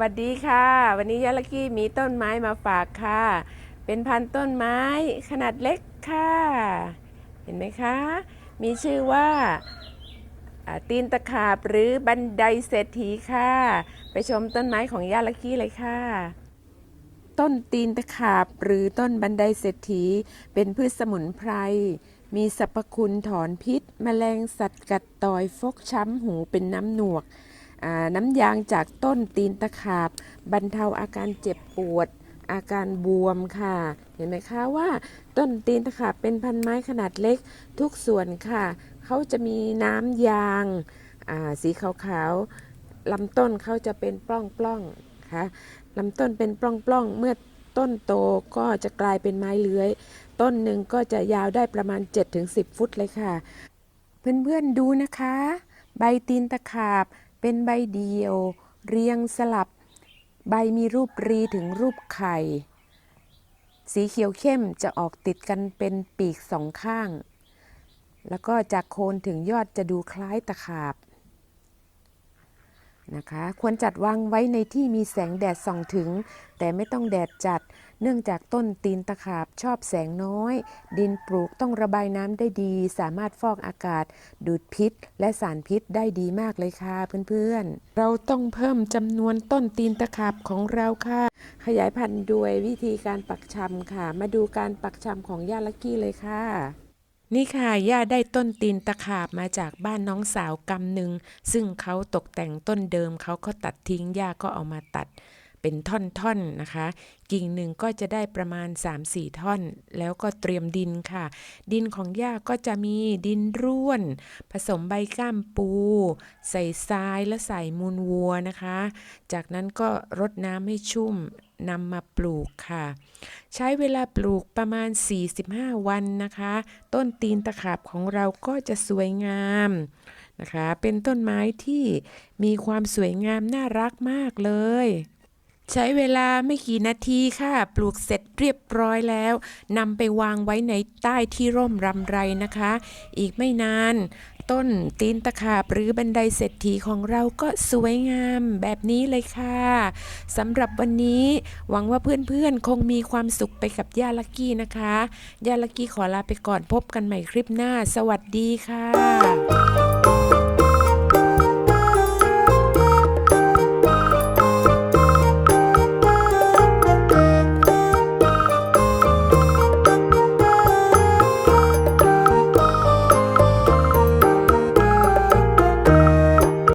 วัสดีค่ะ วันนี้ยาลกี้มีต้นไม้มาฝากค่ะ เป็นพันธุ์ต้นไม้ขนาดเล็กค่ะ เห็นไหมคะ มีชื่อว่าตีนตะขาบหรือบันไดเศรษฐีค่ะ ไปชมต้นไม้ของยาลกี้เลยค่ะ ต้นตีนตะขาบหรือต้นบันไดเศรษฐี เป็นพืชสมุนไพร มีสรรพคุณถอนพิษ แมลงสัตว์กัดต่อยฟกช้ำหูเป็นน้ำหนวก น้ำยางจากต้นตีนตะขาบบรรเทาอาการเจ็บปวด อาการบวมค่ะ เห็นไหมคะว่าต้นตีนตะขาบเป็นพันไม้ขนาดเล็กทุกส่วนค่ะ เขาจะมีน้ำยางาสีขาวๆลำต้นเขาจะเป็นปล้องๆค่ะลำต้นเป็นปล้องๆเมื่อต้นโตก็จะกลายเป็นไม้เลื้อย ต้นหนึ่งก็จะยาวได้ประมาณ 7-10 ฟุตเลยค่ะ เพื่อนๆดูนะคะ ใบตีนตะขาบ เป็นใบเดียว เรียงสลับ ใบมีรูปรีถึงรูปไข่ สีเขียวเข้มจะออกติดกันเป็นปีกสองข้าง แล้วก็จากโคนถึงยอดจะดูคล้ายตะขาบ นะคะ ควรจัดวางไว้ในที่มีแสงแดดส่องถึง แต่ไม่ต้องแดดจัด เนื่องจากต้นตีนตะขาบชอบแสงน้อย ดินปลูกต้องระบายน้ำได้ดี สามารถฟอกอากาศ ดูดพิษ และสารพิษได้ดีมากเลยค่ะเพื่อนๆ เราต้องเพิ่มจำนวนต้นตีนตะขาบของเราค่ะ ขยายพันธุ์ด้วยวิธีการปักชำค่ะ มาดูการปักชำของย่าลักกี้เลยค่ะ นี่ค่ะย่าได้ต้นตีนตะขาบมาจากบ้านน้องสาวกำหนึ่งซึ่งเขาตกแต่งต้นเดิมเขาก็ตัดทิ้งย่าก็เอามาตัด เป็นท่อนๆนะคะ กิ่งหนึ่งก็จะได้ประมาณ 3-4 ท่อน แล้วก็เตรียมดินค่ะ ดินของย่าก็จะมีดินร่วน ผสมใบก้ามปู ใส่ทรายและใส่มูลวัวนะคะ จากนั้นก็รดน้ำให้ชุ่มนำมาปลูกค่ะ ใช้เวลาปลูกประมาณ 45 วันนะคะ ต้นตีนตะขาบของเราก็จะสวยงามนะคะ เป็นต้นไม้ที่มีความสวยงามน่ารักมากเลย ใช้เวลาไม่กี่นาทีค่ะ ปลูกเสร็จเรียบร้อยแล้วนำไปวางไว้ในใต้ที่ร่มรำไรนะคะ อีกไม่นาน ต้นตีนตะขาบหรือบันไดเศรษฐีของเราก็สวยงามแบบนี้เลยค่ะสำหรับวันนี้หวังว่าเพื่อนๆ คงมีความสุขไปกับย่าลักกี้นะคะย่าลักกี้ขอลาไปก่อนพบกันใหม่คลิปหน้า สวัสดีค่ะ